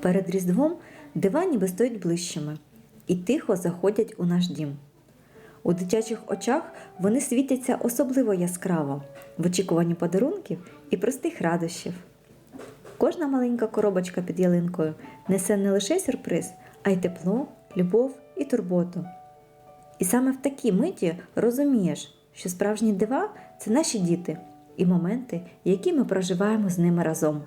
Перед Різдвом дива ніби стоять ближчими і тихо заходять у наш дім. У дитячих очах вони світяться особливо яскраво в очікуванні подарунків і простих радощів. Кожна маленька коробочка під ялинкою несе не лише сюрприз, а й тепло, любов і турботу. І саме в такій миті розумієш, що справжні дива це наші діти і моменти, які ми проживаємо з ними разом.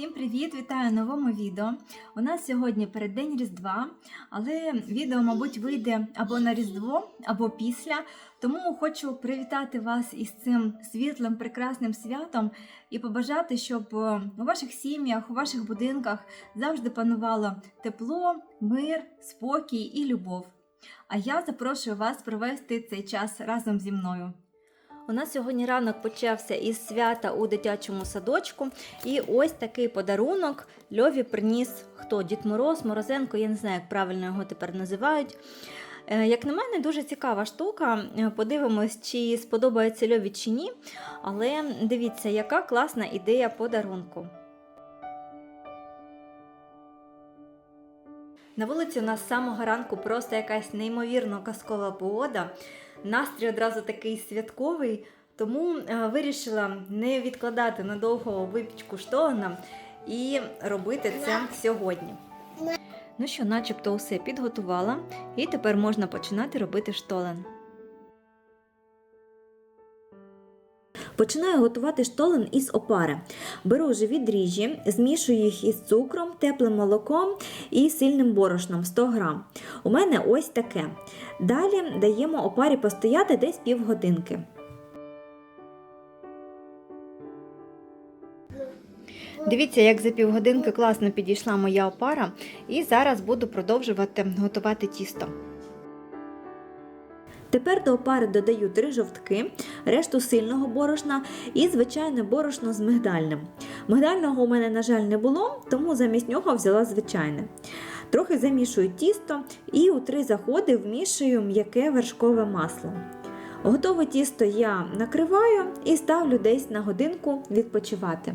Всім привіт! Вітаю в новому відео. У нас сьогодні переддень Різдва, але відео, мабуть, вийде або на Різдво, або після. Тому хочу привітати вас із цим світлим, прекрасним святом і побажати, щоб е, у ваших сім'ях, у ваших будинках завжди панувало тепло, мир, спокій і любов. А я запрошую вас провести цей час разом зі мною. У нас сьогодні ранок почався із свята у дитячому садочку. І ось такий подарунок Льові приніс хто? Дід Мороз, Морозенко, я не знаю, як правильно його тепер називають. Е, Як на мене, дуже цікава штука. Е, Подивимось, чи сподобається Льові чи ні. Але дивіться, яка класна ідея подарунку. На вулиці у нас з самого ранку просто якась неймовірно казкова погода. Настрій одразу такий святковий, тому е, вирішила не відкладати надовго випічку штолена і робити це сьогодні. Ну що, начебто усе підготувала, і тепер можна починати робити штолен. Починаю готувати штолен із опари. Беру живі дріжджі, змішую їх із цукром, теплим молоком і сильним борошном 100 грам. У мене ось таке. Далі даємо опарі постояти десь півгодинки. Дивіться, як за півгодинки класно підійшла моя опара, і зараз буду продовжувати готувати тісто. Тепер до опари додаю три жовтки, решту сильного борошна і звичайне борошно з мигдальним. Мигдального у мене, на жаль, не було, тому замість нього взяла звичайне. Трохи замішую тісто і у три заходи вмішую м'яке вершкове масло. Готове тісто я накриваю і ставлю десь на годинку відпочивати.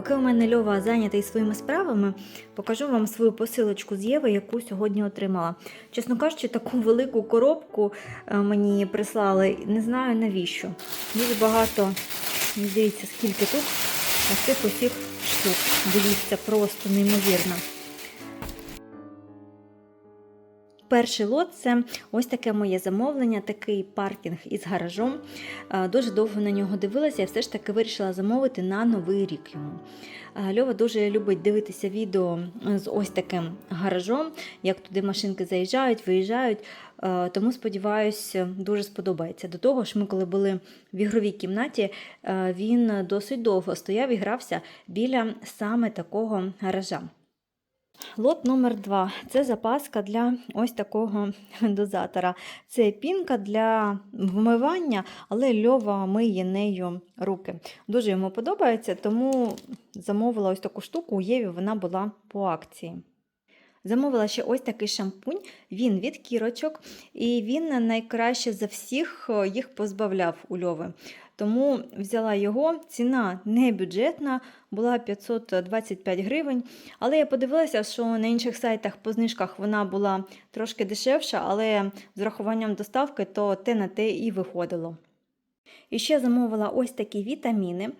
Поки у мене Льова зайнятий своїми справами, покажу вам свою посилочку з Єви, яку сьогодні отримала. Чесно кажучи, таку велику коробку е, мені прислали, не знаю навіщо. Дуже багато, дивіться, скільки тут ось цих усіх штук. Дивіться, просто неймовірно. Перший лот це ось таке моє замовлення, такий паркінг із гаражом. Е, Дуже довго на нього дивилася і все ж таки вирішила замовити на новий рік йому. Е, Льова дуже любить дивитися відео з ось таким гаражом, як туди машинки заїжджають, виїжджають. Е, Тому сподіваюся, дуже сподобається. До того ж, ми, коли були в ігровій кімнаті, він досить довго стояв і грався біля саме такого гаража. Лот номер 2 це запаска для ось такого дозатора. Це пінка для вмивання, але льова миє нею руки. Дуже йому подобається, тому замовила ось таку штуку. У Єві вона була по акції. Замовила ще ось такий шампунь, він від кірочок, і він найкраще за всіх е, їх позбавляв у льови. Тому взяла його, ціна не бюджетна, була 525 гривень. Але я подивилася, що на інших сайтах по знижках вона була трошки дешевша, але з рахуванням доставки то те на те і виходило. І ще замовила ось такі вітаміни.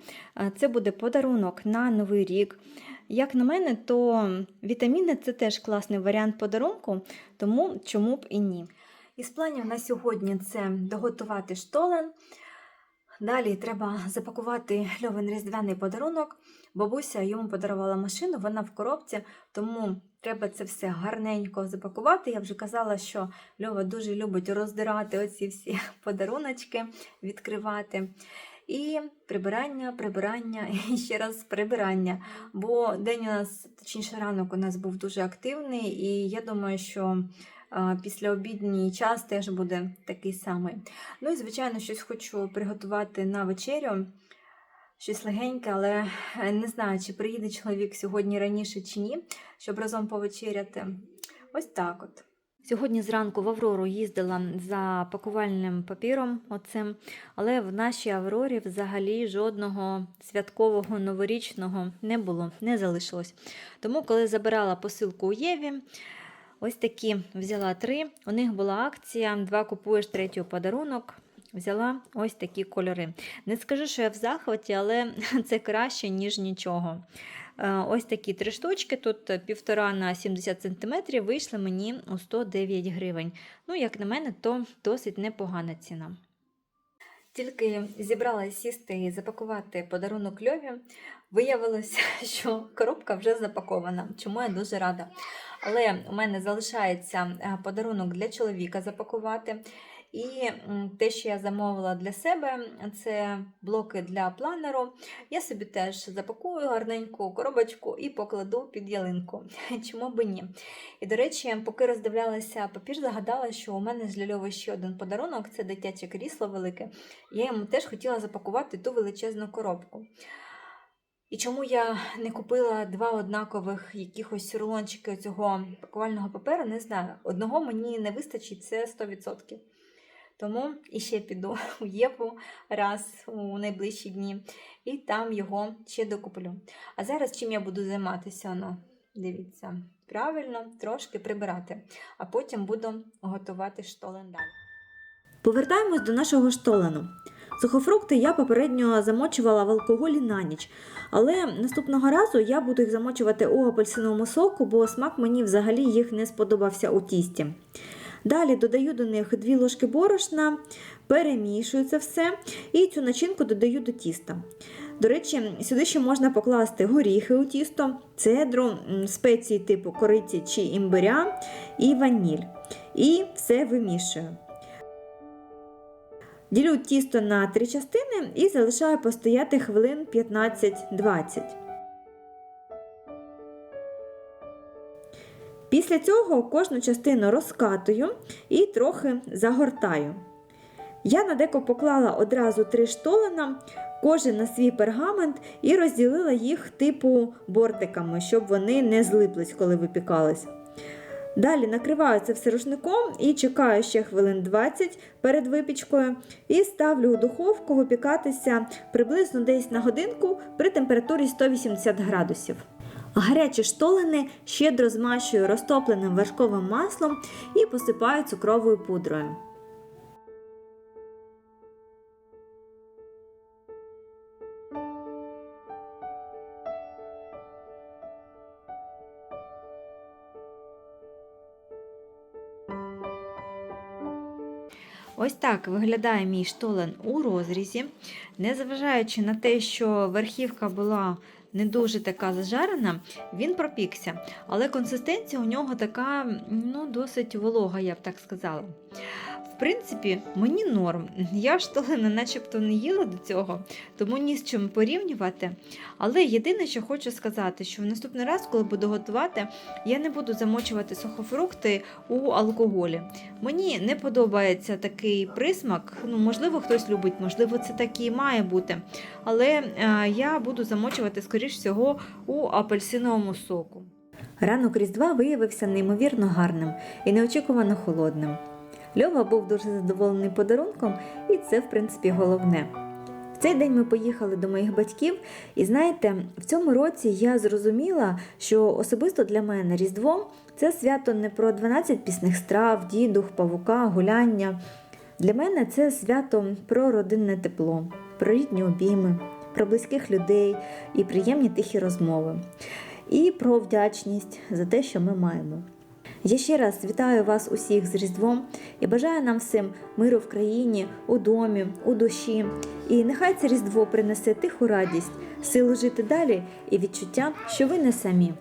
Це буде подарунок на Новий рік. Як на мене, то вітаміни це теж класний варіант подарунку, тому чому б і ні. Із планів на сьогодні це доготувати штолен. Далі треба запакувати льовин різдвяний подарунок. Бабуся йому подарувала машину, вона в коробці, тому треба це все гарненько запакувати. Я вже казала, що Льова дуже любить роздирати оці всі подаруночки, відкривати. І прибирання, прибирання і ще раз прибирання. Бо день у нас, точніше, ранок у нас був дуже активний, і я думаю, що після обідній час теж буде такий самий. Ну і, звичайно, щось хочу приготувати на вечерю. Щось легеньке, але е, не знаю, чи приїде чоловік сьогодні раніше чи ні, щоб разом повечеряти. Ось так от. Сьогодні зранку в Аврору їздила за пакувальним папіром, оцим, але в нашій Аврорі взагалі жодного святкового новорічного не було, не залишилось. Тому, коли забирала посилку у Єві, ось такі взяла три. У них була акція: два купуєш третій подарунок. Взяла ось такі кольори. Не скажу, що я в захваті, але це краще, ніж нічого. Е, Ось такі три штучки, тут півтора на 70 см, вийшли мені у 109 гривень. Ну, як на мене, то досить непогана ціна. Тільки зібралася сісти і запакувати подарунок Льові, виявилося, що коробка вже запакована, чому я дуже рада. Але у мене залишається е, подарунок для чоловіка запакувати. І те, що я замовила для себе, це блоки для планеру. Я собі теж запакую гарненьку коробочку і покладу під ялинку. Чому би ні? І, до речі, поки роздивлялася папір, загадала, що у мене з Льольовою ще один подарунок це дитяче крісло велике. Я йому теж хотіла запакувати ту величезну коробку. І чому я не купила два однакових якихось рулончики цього пакувального паперу, не знаю. Одного мені не вистачить, це 100%. Тому іще піду у Єву раз у найближчі дні, і там його ще докуплю. А зараз чим я буду займатися? Ну, дивіться, правильно, трошки прибирати, а потім буду готувати штолен далі. Повертаємось до нашого штолену. Сухофрукти я попередньо замочувала в алкоголі на ніч, але наступного разу я буду їх замочувати у апельсиновому соку, бо смак мені взагалі їх не сподобався у тісті. Далі додаю до них 2 ложки борошна, перемішую це все і цю начинку додаю до тіста. До речі, сюди ще можна покласти горіхи у тісто, цедру, спеції типу кориці чи імбиря і ваніль. І все вимішую. Ділю тісто на три частини і залишаю постояти хвилин 15-20. Після цього кожну частину розкатую і трохи загортаю. Я на деко поклала одразу три штолена, кожен на свій пергамент і розділила їх типу бортиками, щоб вони не злиплись, коли випікались. Далі накриваю це все рушником і чекаю ще хвилин 20 перед випічкою і ставлю у духовку випікатися приблизно десь на годинку при температурі 180 градусів. Гарячі штолени щедро змащую розтопленим вершковим маслом і посипаю цукровою пудрою. Ось так виглядає мій штолен у розрізі. Незважаючи на те, що верхівка була не дуже така зажарена, він пропікся. Але консистенція у нього така ну, досить волога, я б так сказала. В принципі, мені норм. Я штолена начебто не їла до цього, тому ні з чим порівнювати. Але єдине, що хочу сказати, що в наступний раз, коли буду готувати, я не буду замочувати сухофрукти у алкоголі. Мені не подобається такий присмак. Ну, можливо, хтось любить, можливо, це так і має бути. Але е, я буду замочувати, скоріш всього, у апельсиновому соку. Ранок Різдва виявився неймовірно гарним і неочікувано холодним. Льова був дуже задоволений подарунком, і це, в принципі, головне. В цей день ми поїхали до моїх батьків, і знаєте, в цьому році я зрозуміла, що особисто для мене Різдво це свято не про 12 пісних страв, дідух, павука, гуляння. Для мене це свято про родинне тепло, про рідні обійми, про близьких людей і приємні тихі розмови, і про вдячність за те, що ми маємо. Я ще раз вітаю вас усіх з Різдвом і бажаю нам всім миру в країні, у домі, у душі. І нехай це Різдво принесе тиху радість, силу жити далі і відчуття, що ви не самі.